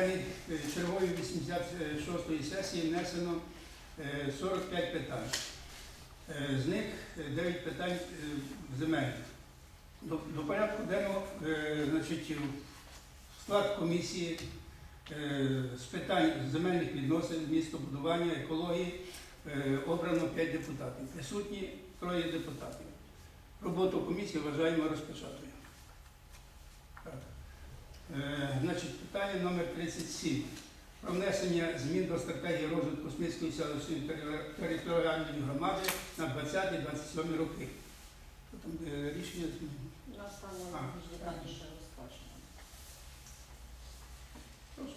е, чергової 86-ї сесії внесено е, 45 питань. Е, З них 9 питань е, земельних. До, до порядку денного е, значить, склад комісії е, з питань земельних відносин, містобудування, екології е, обрано 5 депутатів. Присутні троє депутатів. Роботу комісії вважаємо розпочатою. Е, Значить, питання номер 37. Про внесення змін до стратегії розвитку Смільської селищної територіальної громади на 20-27 роки. Що Там е, рішення На розкажемо. Прошу.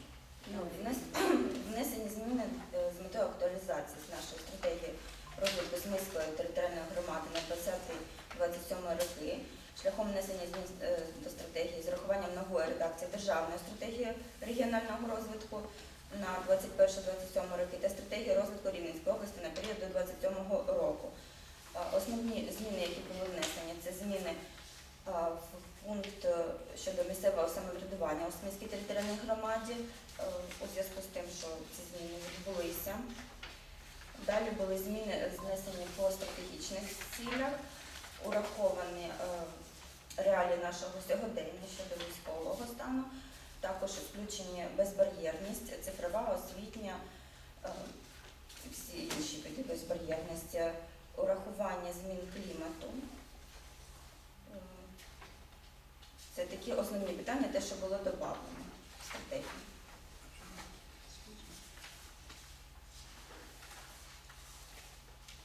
Ну, внес- Внесені зміни е, з метою актуалізації з нашої стратегії розвитку Смільської територіальної громади на 20-27 роки шляхом внесення змін е, до стратегії з урахуванням нової редакції державної стратегії регіонального розвитку на 21-27 роки та стратегії розвитку Рівненської області на період до 27 року. Основні зміни, які були внесені, це зміни в пункт е, щодо місцевого самоврядування у Смільській територіальній громаді е, у зв'язку з тим, що ці зміни відбулися. Далі були зміни знесені по стратегічних цілях, ураховані е, реалії нашого сьогодення щодо військового стану, також включені безбар'єрність, цифрова освітня, е, всі інші види безбар'єрності, урахування змін клімату. Е, Це такі основні питання, те, що було додано в стратегії.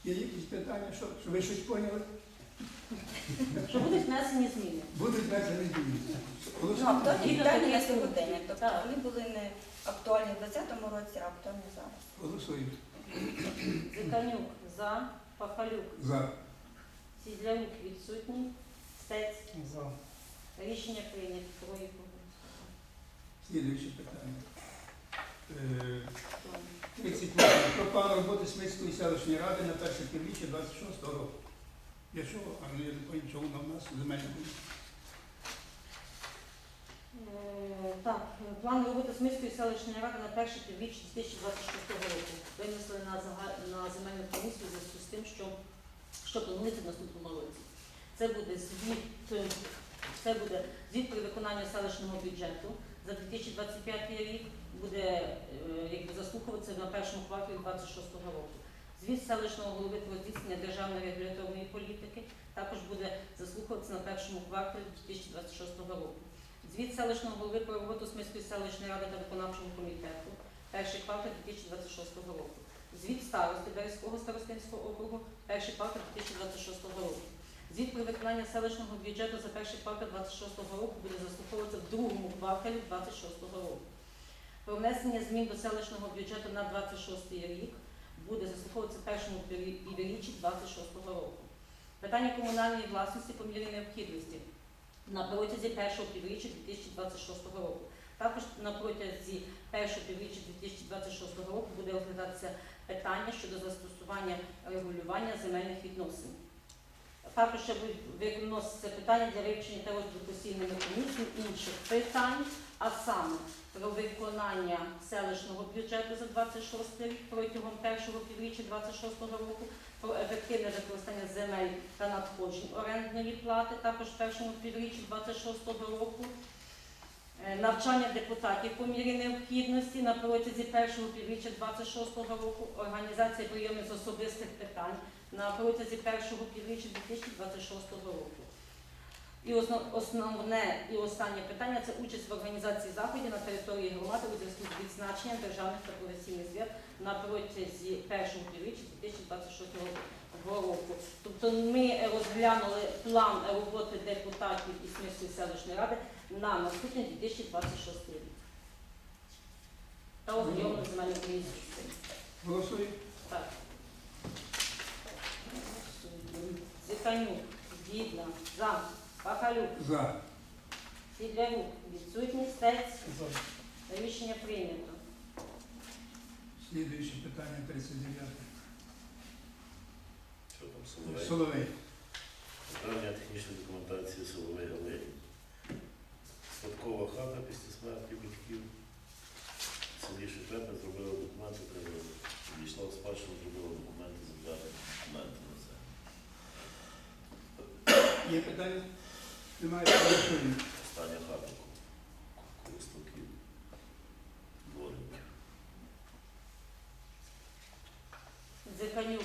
Є якісь питання, що ви щось поняли? Що будуть внесені зміни? Будуть внесені зміни. Ну, актуальні питання на сьогодення. Тобто Так. вони були не актуальні в 2020 році, а актуальні зараз. Голосуємо. Зиканюк за, Пахалюк, За. Сідлярук відсутній, Стець. За. Рішення прийнято. Троє проголосували. Слідуюче питання. Е, 38. Про план роботи Смільської селищної ради на перше півріччя 26 року. Для чого? А ну, я не пам'ятаю, чого вона в нас земельна. Е, Так, план роботи Смільської селищної ради на перше півріччя 2026 року. Винесли на, зага- на земельну комісію в зв'язку з тим, що, що планується в наступному році. Це буде звіт, е, це буде звіт про виконання селищного бюджету за 2025 рік, буде е, якби заслухуватися на першому кварталі 2026 року. Звіт селищного голови про здійснення державної регуляторної політики заслухуватися на першому кварталі 2026 року. Звіт селищного голови про роботу Смільської селищної ради та виконавчого комітету, перший квартал 2026 року. Звіт старости Березького старостинського округу, перший квартал 2026 року. Звіт про виконання селищного бюджету за перший квартал 2026 року буде заслуховуватися в другому кварталі 2026 року. Про внесення змін до селищного бюджету на 26 рік буде заслуховуватися в першому півріччі 2026 року. Питання комунальної власності по мірі необхідності на протязі першого півріччя 2026 року. Також на протязі першого півріччя 2026 року буде розглядатися питання щодо застосування регулювання земельних відносин. Також ще будуть виноситися питання для вивчення та розгляду постійними комісіями інших питань, а саме про виконання селищного бюджету за 26 рік протягом першого півріччя 26 року, про ефективне використання земель та надходжень орендної плати також в першому півріччі 26 року. Е, Навчання депутатів по мірі необхідності на протязі першого півріччя 26 року, організація прийомів з особистих питань на протязі першого півріччя 2026 року. І основне і останнє питання це участь в організації заходів на території громади у зв'язку з відзначенням державних та професійних свят на протязі першого півріччя 2026 року. Тобто ми розглянули план роботи депутатів і Смільської селищної ради на наступний 2026 рік. Та ознайомили земельну комісію. з цим. Голосуємо. Так. Зиканюк, Дідна, За, Пахалюк, За. Сідлярук, відсутній, Стець. Рішення прийнято. Слідуюче питання 39. Що там Соловей? Соловей. Питання технічної документації Соловей Галині. Спадкова хата після смерті батьків. В селі Шепетне зробила документи, треба війшла в спадщину, зробила документи, забрали документи на це. Є питання? Немає голосуємо. Остання хата користувків дворників. Дзиканюк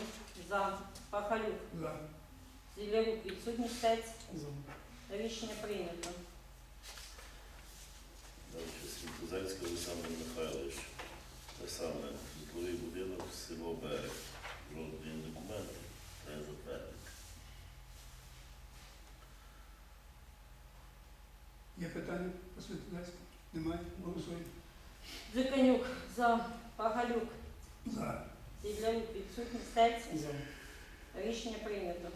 за. Пахалюк. За. Зілярук відсутній стець. Рішення прийнято. Питання по Світловецьку? Немає? Голосуємо. Жиканюк за. Пагалюк. За. Зілярук відсутній стець. Рішення прийнято.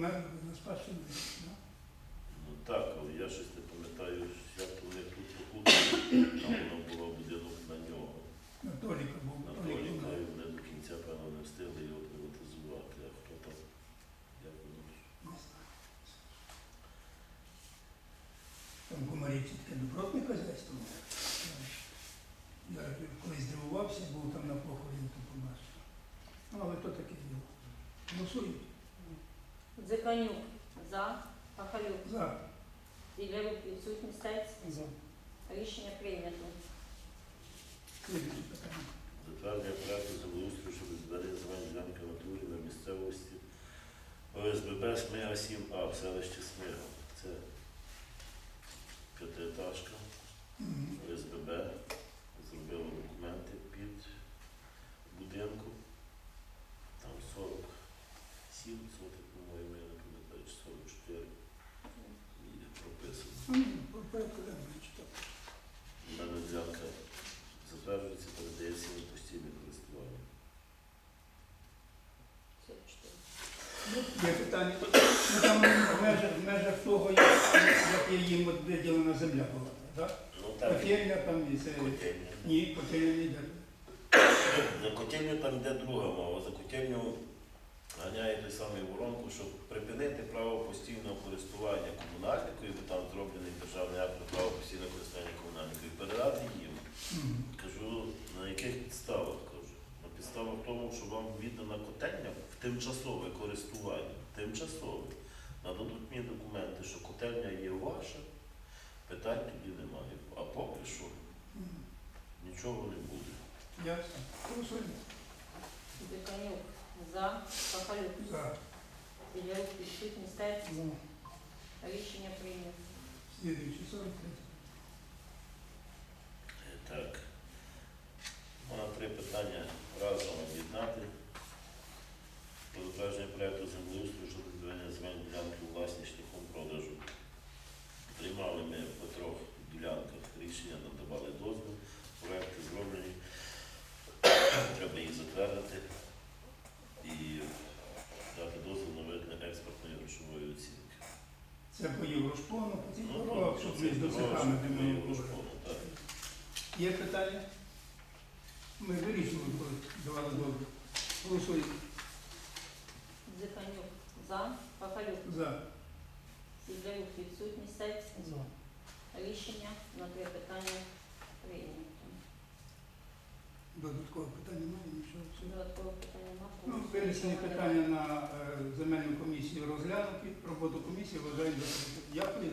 Померла, на спадщину. да? Ну так, але я щось не пам'ятаю, як вони тут походили. Там воно було будинок на нього. На Толіка був. На Толіка, і вони до кінця, певно, не встигли його приватизувати. А хто там? Як воно? Не знаю. Там в таке добротне хазяйство. Я колись здивувався, був там на похороні, то побачив. Ну, але то таке діло. Голосуємо. Дзиканюк за. Пахалюк. За. Зілярук відсутній стець. Рішення прийнято. Затвердження проекту землеустрою щодо відведення земельної ділянки натурі на місцевості ОСББ Смига 7А в селищі Смига. Це п'ятиетажка Мгм. ОСББ. Зробила документи під будинку. Там 47 сотих, по-моєму, я не пам'ятаю, чи 44. І прописано. Ну, ні, по порядку денного читав. Дана ділянка затверджується, передається на постійне користування. Це чотири. Є питання. Ну, там в межах, в межах того, як, як є їм от виділена земля була, так? Ну так, Котельня там і це. котельня. Ні, котельня не йде. За котельню там йде друга мова. За котельню ганяє той самий воронку, щоб припинити право постійного користування комунальникою, бо там зроблений державний акт про право постійного користування комунальникою, і передати їм. Кажу, на яких підставах кажу? На підставах того, що вам віддана котельня в тимчасове користування. Тимчасове. Нададуть мені документи, що котельня є ваша, питань тоді немає. А поки що нічого не буде. Ясно. Голосуємо. Дзиканюк за. Пахалюк. За. Зілярук відсутній стець. Рішення прийнято. Слідуючий 43. Е, Так. Можна три питання Це по Єврошпону, по цих Ну, то щоб ми було. Єврошпону, так. Є питання? Ми вирішили, коли давали добре. Голосуємо. Дзиханюк за. Пахалюк. За. Зілярук відсутній За. Рішення на три питання. Додаткових питань немає, нічого. Все. Додаткового питання немає. Ну, вирішені питання на е, земельну комісію розглянуті. Роботу комісії вважаємо за Дякую.